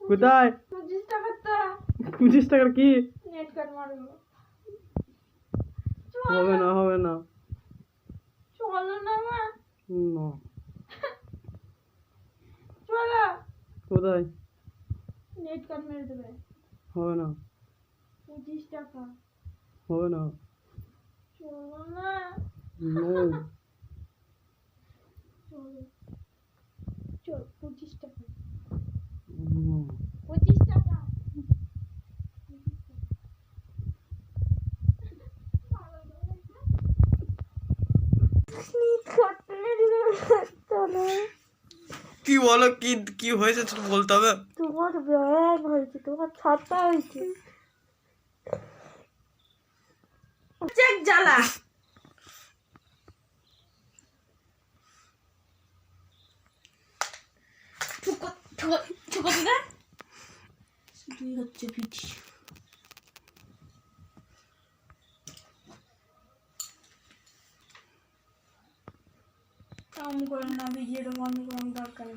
কোথায়? পঁচিশ টাকার কি? নেট কার্ড মারবো। হবে না হবে না। চলো না মা। না। চলো কোথায়? নেট কার্ড মেরে দেবে। হবে না। পঁচিশ টাকা। হবে না। চলো না চলো পঁচিশ টাকা পঁচিশ টাকা কি বলো কি কি হয়েছে বলতে হবে তোমার ব্যায়াম হয়েছে তোমার ছাতা হয়েছে চেক জ্বালা Чего, чего туда? Сюда отцепить. Там горно видели, вон горно горно.